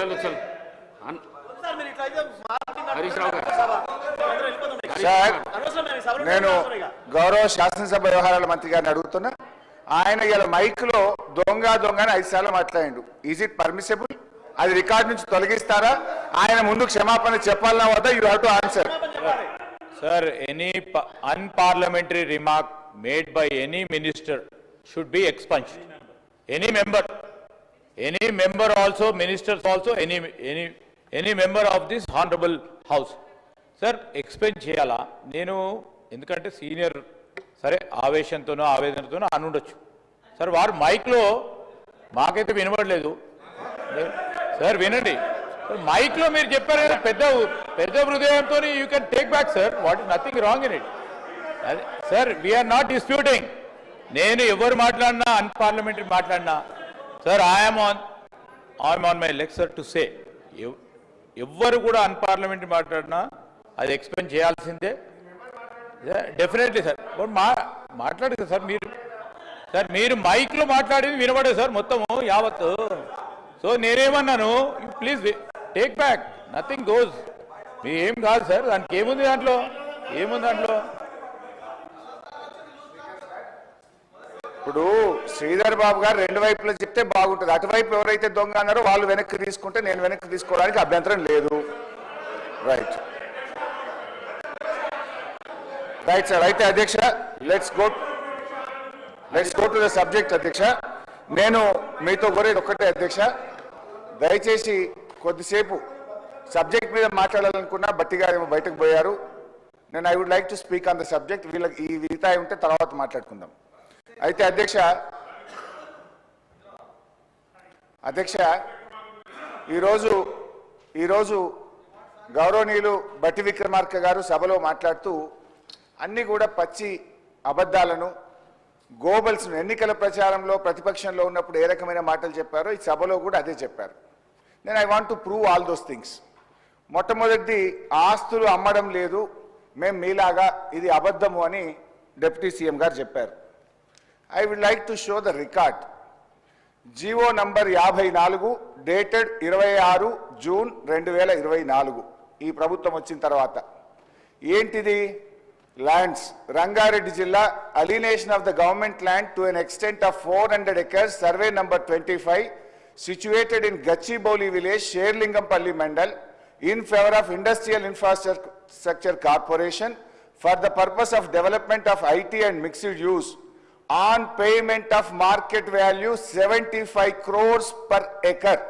చలో చలో sir. Sir నేను. గౌరవ శాసనసభ వ్యవహారాల మంత్రి గారిని అడుగుతున్నా ఆయన ఇలా మైక్లో దొంగ దొంగ అని ఐదు సార్లు మాట్లాడిండు ఈజ్ ఇట్ పర్మిసబుల్ అది రికార్డ్ నుంచి తొలగిస్తారా ఆయన ముందు క్షమాపణ చెప్పాలన్నా వద్దా యూ హ్యావ్ టు ఆన్సర్ చెప్పాలి. Sir, any pa- unparliamentary remark made by any minister should be expunged. Any member, also ministers also, ministers also, any, any, any member of this honorable house. చేయాలా? నేను ఎందుకంటే senior సరే ఆవేశంతోనో ఆవేదనతోనో అనుండొచ్చు sir వారు మైక్లో మాకైతే వినబడలేదు. Sir వినండి. మైక్లో మీరు చెప్పారు కదా పెద్ద పెద్ద హృదయంతో you can take back sir what is nothing wrong in it sir we are not disputing నేను ఎవరు మాట్లాడినా అన్పార్లమెంటరీ మాట్లాడినా sir I'm on I'm on my lecture to say ఎవ్వరు కూడా అన్పార్లమెంటరీ మాట్లాడినా అది ఎక్స్ప్లెయిన్ చేయాల్సిందే. డెఫినెట్లీ సార్ మా మాట్లాడదు సార్ మీరు. సార్ మీరు మైక్లో మాట్లాడేది వినబడేది సార్ మొత్తము యావత్తు. సో నేనేమన్నాను please take back nothing goes మీ ఏం కాదు సార్ దానికి ఏముంది దాంట్లో? ఏముంది దాంట్లో? ఇప్పుడు శ్రీధర్ బాబు గారు రెండు వైపులా చెప్తే బాగుంటుంది. అటువైపు ఎవరైతే దొంగ అన్నారో వాళ్ళు వెనక్కి తీసుకుంటే నేను వెనక్కి తీసుకోవడానికి అభ్యంతరం లేదు. రైట్ రైట్ సార్ అయితే అధ్యక్ష. Let's go let's go to the subject అధ్యక్ష. నేను మీతో కోరేది ఒక్కటే అధ్యక్ష. దయచేసి కొద్దిసేపు సబ్జెక్ట్ మీద మాట్లాడాలనుకున్నా బట్టి గారు బయటకు పోయారు. నేను I would like to speak on the subject వీళ్ళకి ఈ వితాయి ఉంటే తర్వాత మాట్లాడుకుందాం. అయితే అధ్యక్ష అధ్యక్ష ఈరోజు ఈరోజు గౌరవనీయులు బట్టి విక్రమార్క గారు సభలో మాట్లాడుతూ అన్ని కూడా పచ్చి అబద్ధాలను గోబల్స్ను ఎన్నికల ప్రచారంలో ప్రతిపక్షంలో ఉన్నప్పుడు ఏ రకమైన మాటలు చెప్పారో ఈ సభలో కూడా అదే చెప్పారు. నేను I want to prove all those things మొట్టమొదటిది ఆస్తులు అమ్మడం లేదు మేము మీలాగా ఇది అబద్ధము అని డిప్యూటీ సీఎం గారు చెప్పారు. I would like to show the record GO number యాభై నాలుగు డేటెడ్ ఇరవై ఆరు జూన్ రెండు వేల ఇరవై నాలుగు. ఈ ప్రభుత్వం వచ్చిన తర్వాత. ఏంటిది? ల్యాండ్స్ రంగారెడ్డి జిల్లా alienation of the government land to an extent of four hundred acres survey number twenty five situated in Gachibowli village Sherlingampally mandal in favour of industrial infrastructure corporation for the purpose of development of IT and mixed use on payment of market value 75 crores per acre.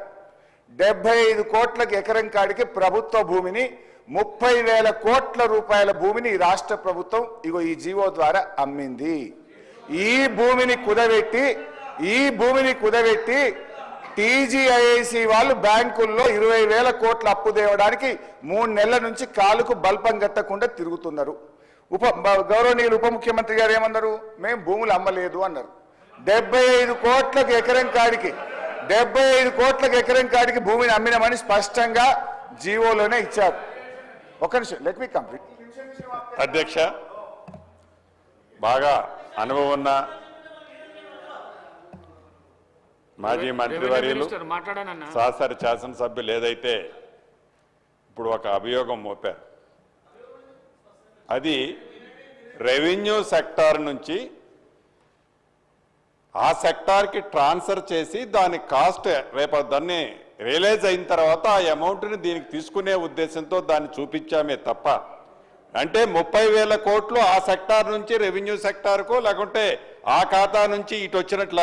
డెబ్బై ఐదు కోట్లకు ఎకరం కాడికి ప్రభుత్వ భూమిని ముప్పై వేల కోట్ల రూపాయల భూమిని రాష్ట్ర ప్రభుత్వం ఇగో ఈ జీవో ద్వారా అమ్మింది ఈ భూమిని కుదబెట్టి ఈ భూమిని కుదబెట్టి టీజీఐఐసి వాళ్ళు బ్యాంకుల్లో ఇరవై వేల కోట్ల అప్పు తేవడానికి మూడు నెలల నుంచి కాలుకు బల్పం కట్టకుండా తిరుగుతున్నారు ఉప గౌరవనీయులు ఉప ముఖ్యమంత్రి గారు ఏమన్నారు? మేము భూములు అమ్మలేదు అన్నారు. డెబ్బై ఐదు కోట్లకు ఎకరం కాడికి డెబ్బై ఐదు కోట్లకు ఎకరం కాడికి భూమిని అమ్మినామని స్పష్టంగా జీవోలోనే ఇచ్చారు. ఒక నిమిషం లెట్ మీ కంప్లీట్ అధ్యక్ష బాగా అనుభవం ఉన్న మాజీ మంత్రివర్యులు సహసరి శాసనసభ్యులు ఏదైతే ఇప్పుడు ఒక అభియోగం మోపారు అది రెవెన్యూ సెక్టార్ నుంచి ఆ సెక్టార్కి ట్రాన్స్ఫర్ చేసి దాని కాస్ట్ రేపు దాన్ని రియలైజ్ అయిన తర్వాత ఆ అమౌంట్ని దీనికి తీసుకునే ఉద్దేశంతో దాన్ని చూపించామే తప్ప అంటే ముప్పై వేల కోట్లు ఆ సెక్టార్ నుంచి రెవెన్యూ సెక్టార్కు లేకుంటే ఆ ఖాతా నుంచి ఇటు వచ్చినట్ల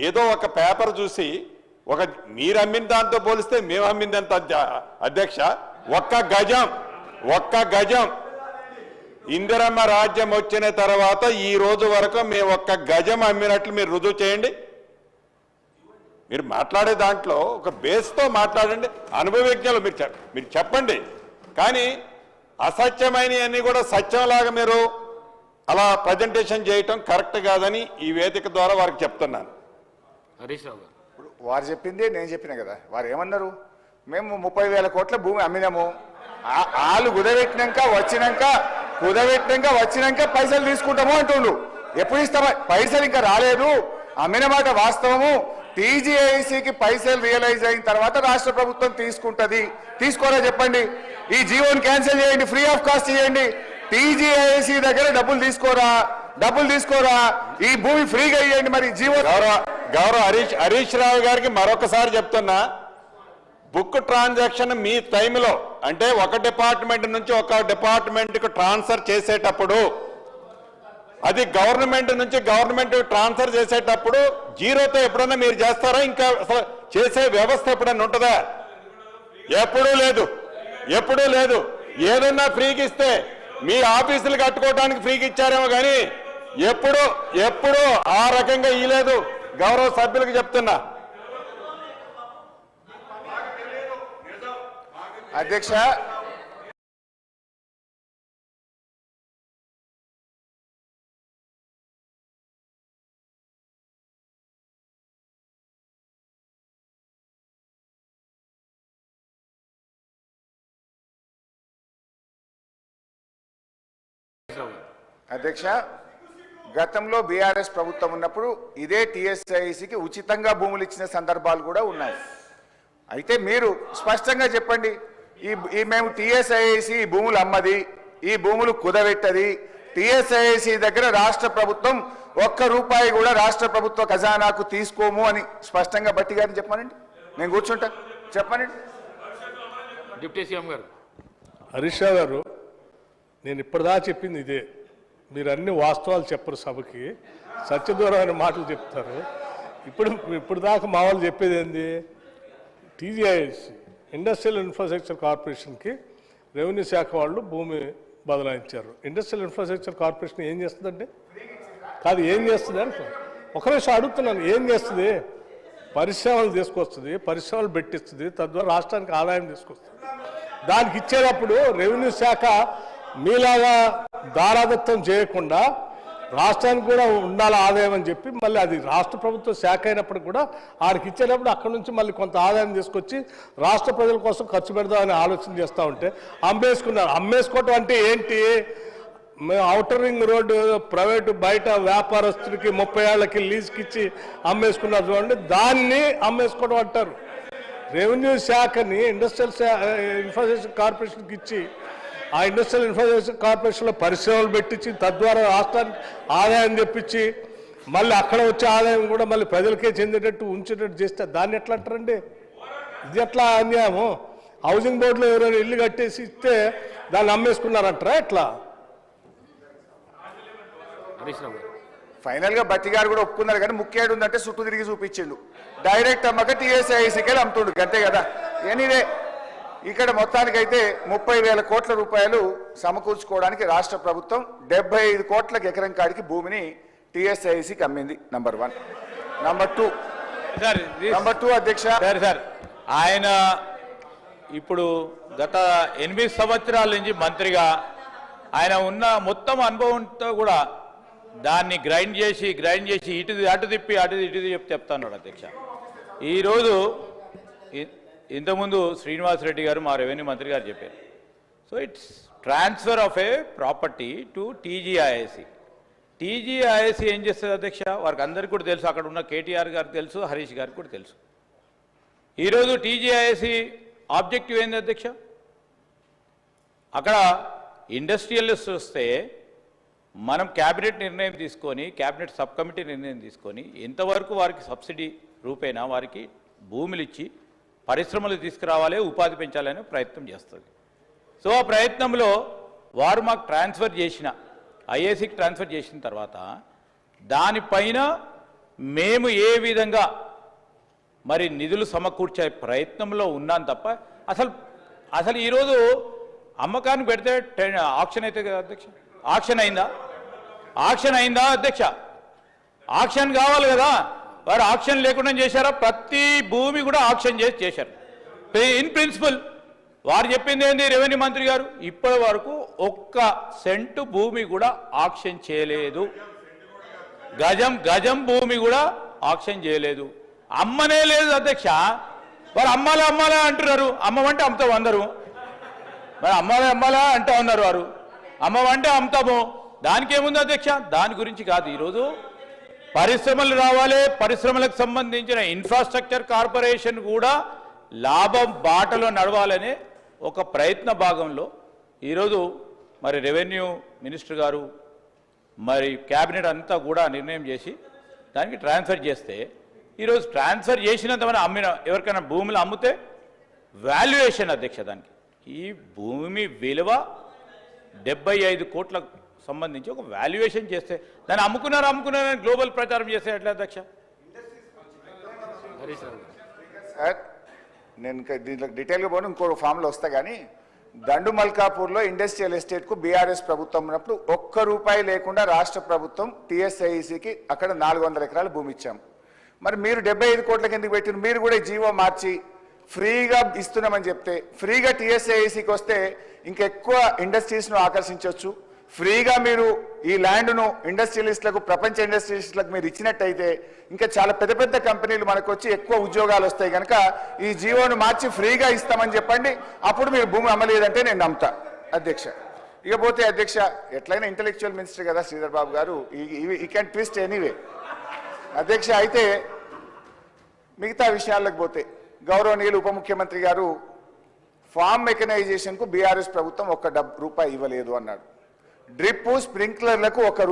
ఏదో ఒక పేపర్ చూసి ఒక మీరు అమ్మిన దాంతో పోలిస్తే మేము అమ్మిందంత అధ్య- అధ్యక్ష ఒక్క గజం ఒక్క గజం ఇందిరమ్మ రాజ్యం వచ్చిన తర్వాత ఈ రోజు వరకు మేము ఒక్క గజం అమ్మినట్లు మీరు రుజువు చేయండి. మీరు మాట్లాడే దాంట్లో ఒక బేస్తో మాట్లాడండి. అనుభవజ్ఞులు మీరు మీరు చెప్పండి. కానీ అసత్యమైనవన్నీ కూడా సత్యంలాగా మీరు అలా ప్రజెంటేషన్ చేయటం కరెక్ట్ కాదని ఈ వేదిక ద్వారా వారికి చెప్తున్నాను. హరీష్ రావు గారు. ఇప్పుడు వారు చెప్పింది నేను చెప్పిన కదా. వారు ఏమన్నారు? మేము ముప్పై వేల కోట్ల భూమి అమ్మినాము. ఆ- వాళ్ళు కుదబెట్టినాక వచ్చినాక కుదబెట్టినాక వచ్చినాక పైసలు తీసుకుంటాము అంటుండు. ఎప్పుడు ఇస్తామా పైసలు ఇంకా రాలేదు. అమ్మిన మాట వాస్తవము. టీజీఐసీకి పైసలు రియలైజ్ అయిన తర్వాత రాష్ట్ర ప్రభుత్వం తీసుకుంటది. తీసుకోరా చెప్పండి. ఈ జీవోని క్యాన్సిల్ చేయండి ఫ్రీ ఆఫ్ కాస్ట్ చేయండి. టీజీఐసీ దగ్గర డబ్బులు తీసుకోరా? డబ్బులు తీసుకోరా? ఈ భూమి ఫ్రీగా ఇవ్వండి మరి జీవో. గౌరవ గౌరవ హరీష్ హరీష్ రావు గారికి మరొకసారి చెప్తున్నా. బుక్ ట్రాన్సాక్షన్ మీ టైంలో అంటే ఒక డిపార్ట్మెంట్ నుంచి ఒక డిపార్ట్మెంట్కి ట్రాన్స్ఫర్ చేసేటప్పుడు అది గవర్నమెంట్ నుంచి గవర్నమెంట్ ట్రాన్స్ఫర్ చేసేటప్పుడు జీరోతో ఎప్పుడన్నా మీరు చేస్తారా? ఇంకా చేసే వ్యవస్థ ఎప్పుడన్నా ఉంటుందా? ఎప్పుడూ లేదు. ఎప్పుడూ లేదు. ఏదన్నా ఫ్రీకి ఇస్తే మీ ఆఫీసులు కట్టుకోవడానికి ఫ్రీకి ఇచ్చారేమో కానీ ఎప్పుడు ఎప్పుడు ఆ రకంగా ఇయలేదు గౌరవ సభ్యులకు చెప్తున్నా. అధ్యక్ష. అధ్యక్ష గతంలో బీఆర్ఎస్ ప్రభుత్వం ఉన్నప్పుడు ఇదే టీఎస్ఐసికి ఉచితంగా భూములు ఇచ్చిన సందర్భాలు కూడా ఉన్నాయి. అయితే మీరు స్పష్టంగా చెప్పండి ఈ ఈ మేము టీఎస్ఐసి ఈ భూములు అమ్మది ఈ భూములు కుదబెట్టది. టీఎస్ఐసి దగ్గర రాష్ట్ర ప్రభుత్వం ఒక్క రూపాయి కూడా రాష్ట్ర ప్రభుత్వ ఖజానాకు తీసుకోము అని స్పష్టంగా బట్టి గారిని చెప్పానండి నేను కూర్చుంటా. చెప్పానండి డిప్యూటీ సీఎం గారు. హరీష్ రావు గారు నేను ఇప్పటిదా చెప్పింది ఇదే. మీరు అన్ని వాస్తవాలు చెప్పరు సభకి. సత్యదూరమైన మాటలు చెప్తారు. ఇప్పుడు ఇప్పుడు దాకా మా వాళ్ళు చెప్పేది ఏంది? టీజీఐఎస్ ఇండస్ట్రియల్ ఇన్ఫ్రాస్ట్రక్చర్ కార్పొరేషన్కి రెవెన్యూ శాఖ వాళ్ళు భూమి బదలాయించారు. ఇండస్ట్రియల్ ఇన్ఫ్రాస్ట్రక్చర్ కార్పొరేషన్ ఏం చేస్తుందండి కాదు ఏం చేస్తుంది అని ఒక నిమిషం అడుగుతున్నాను ఏం చేస్తుంది? పరిశ్రమలు తీసుకొస్తుంది పరిశ్రమలు పెట్టిస్తుంది తద్వారా రాష్ట్రానికి ఆదాయం తీసుకొస్తుంది. దానికి ఇచ్చేటప్పుడు రెవెన్యూ శాఖ మీలాగా దారాదత్తం చేయకుండా రాష్ట్రానికి కూడా ఉండాలి ఆదాయం అని చెప్పి మళ్ళీ అది రాష్ట్ర ప్రభుత్వ శాఖ అయినప్పుడు కూడా ఆడికి ఇచ్చేటప్పుడు అక్కడ నుంచి మళ్ళీ కొంత ఆదాయం తీసుకొచ్చి రాష్ట్ర ప్రజల కోసం ఖర్చు పెడదామని ఆలోచన చేస్తూ ఉంటే అమ్మేసుకున్నారు. అమ్మేసుకోవటం అంటే ఏంటి? మేము అవుటర్ రింగ్ రోడ్డు ప్రైవేటు బయట వ్యాపారస్తుడికి ముప్పై ఏళ్ళకి లీజ్కి ఇచ్చి అమ్మేసుకున్నారు చూడండి. దాన్ని అమ్మేసుకోవడం అంటారు. రెవెన్యూ శాఖని ఇండస్ట్రియల్ ఇన్ఫ్రాస్ట్రక్చర్ కార్పొరేషన్కి ఇచ్చి ఆ ఇండస్ట్రియల్ ఇన్ఫ్రాస్ట్రక్చర్ కార్పొరేషన్లో పరిశ్రమలు పెట్టించి తద్వారా రాష్ట్రానికి ఆదాయం తెప్పించి మళ్ళీ అక్కడ వచ్చే ఆదాయం కూడా మళ్ళీ ప్రజలకే చెందేటట్టు ఉంచేటట్టు చేస్తే దాన్ని ఎట్లా అంటారండి? ఇది ఎట్లా అన్యాయము? హౌసింగ్ బోర్డులో ఎవరైనా ఇల్లు కట్టేసి ఇస్తే దాన్ని అమ్మేసుకున్నారంటారా ఎట్లా? హరీష్ రావు గారు. ఫైనల్గా బట్టి గారు కూడా ఒప్పుకున్నారు కానీ ముఖ్యాడు ఉందంటే చుట్టూ తిరిగి చూపించిండు. డైరెక్ట్ అమ్మక టీఎస్ఐసికి అమ్ముతుండు అంతే కదా? ఎనీవే ఇక్కడ మొత్తానికైతే ముప్పై వేల కోట్ల రూపాయలు సమకూర్చుకోవడానికి రాష్ట్ర ప్రభుత్వం డెబ్బై ఐదు కోట్లకు ఎకరం కాడికి భూమిని టీఎస్ఐసికి అమ్మింది number one number two number two అధ్యక్ష. సార్ సార్ ఆయన ఇప్పుడు గత ఎనిమిది సంవత్సరాల నుంచి మంత్రిగా ఆయన ఉన్న మొత్తం అనుభవంతో కూడా దాన్ని గ్రైండ్ చేసి గ్రైండ్ చేసి ఇటు అటు తిప్పి అటు ఇటు చెప్పి చెప్తాన్నాడు అధ్యక్ష. ఈరోజు ఇంతకుముందు శ్రీనివాస్ రెడ్డి గారు మా రెవెన్యూ మంత్రి గారు చెప్పారు. So it's transfer of a property to TGISC TGISC ఏం చేస్తుంది అధ్యక్ష? వారికి అందరికీ కూడా తెలుసు. అక్కడ ఉన్న కేటీఆర్ గారికి తెలుసు హరీష్ గారికి కూడా తెలుసు. ఈరోజు టీజీఐఎస్సి ఆబ్జెక్టివ్ ఏంది అధ్యక్ష? అక్కడ ఇండస్ట్రియలిస్ట్ వస్తే మనం క్యాబినెట్ నిర్ణయం తీసుకొని క్యాబినెట్ సబ్ కమిటీ నిర్ణయం తీసుకొని ఎంతవరకు వారికి సబ్సిడీ రూపేణా వారికి భూములు ఇచ్చి పరిశ్రమలు తీసుకురావాలి ఉపాధి పెంచాలనే ప్రయత్నం చేస్తుంది. సో ఆ ప్రయత్నంలో వారు మాకు ట్రాన్స్ఫర్ చేసిన ఐఏసీకి ట్రాన్స్ఫర్ చేసిన తర్వాత దానిపైన మేము ఏ విధంగా మరి నిధులు సమకూర్చే ప్రయత్నంలో ఉన్నాను తప్ప అసలు అసలు ఈరోజు అమ్మకాన్ని పెడితే టెన్- ఆక్షన్ అయితే కదా అధ్యక్ష? ఆక్షన్ అయిందా? ఆక్షన్ అయిందా అధ్యక్ష? ఆక్షన్ కావాలి కదా? వారు ఆక్షన్ లేకుండా చేశారా? ప్రతి భూమి కూడా ఆక్షన్ చేసి చేశారు. ఇన్ ప్రిన్సిపల్ వారు చెప్పింది ఏంది రెవెన్యూ మంత్రి గారు? ఇప్పటి వరకు ఒక్క సెంటు భూమి కూడా ఆక్షన్ చేయలేదు. గజం గజం భూమి కూడా ఆక్షన్ చేయలేదు. అమ్మనే లేదు అధ్యక్ష. వారు అమ్మాలా అమ్మాలా అంటున్నారు. అమ్మమంటే అమ్ముతాం అందరూ మరి అమ్మాలా అమ్మాలా అంటూ ఉన్నారు వారు. అమ్మమంటే అమ్ముతాము. దానికి ఏముంది అధ్యక్ష? దాని గురించి కాదు. ఈరోజు పరిశ్రమలు రావాలి పరిశ్రమలకు సంబంధించిన ఇన్ఫ్రాస్ట్రక్చర్ కార్పొరేషన్ కూడా లాభం బాటలో నడవాలనే ఒక ప్రయత్న భాగంలో ఈరోజు మరి రెవెన్యూ మినిస్టర్ గారు మరి క్యాబినెట్ అంతా కూడా నిర్ణయం చేసి దానికి ట్రాన్స్ఫర్ చేస్తే ఈరోజు ట్రాన్స్ఫర్ చేసినంత మనం అమ్మిన ఎవరికైనా భూములు అమ్మితే వాల్యుయేషన్ అధ్యక్ష దానికి. ఈ భూమి విలువ డెబ్బై ఐదు కోట్లకు సంబంధించి ఒక వాల్యుయేషన్ చేస్తే దాన్ని అమ్ముకున్నారు అమ్ముకున్నారని గ్లోబల్ ప్రచారం చేస్తే ఎట్లా అధ్యక్ష? సార్ నేను దీంట్లో డీటెయిల్గా పోను ఇంకో ఫామ్లో వస్తా కానీ దండు మల్కాపూర్లో ఇండస్ట్రియల్ ఎస్టేట్కు బీఆర్ఎస్ ప్రభుత్వం ఉన్నప్పుడు ఒక్క రూపాయి లేకుండా రాష్ట్ర ప్రభుత్వం టీఎస్ఐసికి అక్కడ నాలుగు వందల ఎకరాలు భూమి ఇచ్చాం. మరి మీరు డెబ్బై ఐదు కోట్ల కిందకి పెట్టిన మీరు కూడా జీవో మార్చి ఫ్రీగా ఇస్తున్నామని చెప్తే ఫ్రీగా టీఎస్ఐసికి వస్తే ఇంకెక్కువ ఇండస్ట్రీస్ను ఆకర్షించవచ్చు ఫ్రీగా మీరు ఈ ల్యాండ్ను ఇండస్ట్రియలిస్టులకు ప్రపంచ ఇండస్ట్రియలిస్టులకు మీరు ఇచ్చినట్టయితే ఇంకా చాలా పెద్ద పెద్ద కంపెనీలు మనకు వచ్చి ఎక్కువ ఉద్యోగాలు వస్తాయి కనుక ఈ జీవోను మార్చి ఫ్రీగా ఇస్తామని చెప్పండి. అప్పుడు మీరు భూమి అమ్మలేదంటే నేను నమ్ముతా. అధ్యక్ష. ఇకపోతే అధ్యక్ష ఎట్లయినా ఇంటలెక్చువల్ మినిస్టర్ కదా శ్రీధర్ బాబు గారు ఈ క్యాన్ ట్విస్ట్ ఎనీవే. అధ్యక్ష అయితే మిగతా విషయాలకు పోతే గౌరవనీయులు ఉప ముఖ్యమంత్రి గారు ఫామ్ మెకనైజేషన్కు బీఆర్ఎస్ ప్రభుత్వం ఒక్క డబ్బు రూపాయి ఇవ్వలేదు అన్నాడు. డ్రిప్ స్ప్రింక్లర్లకు ఒక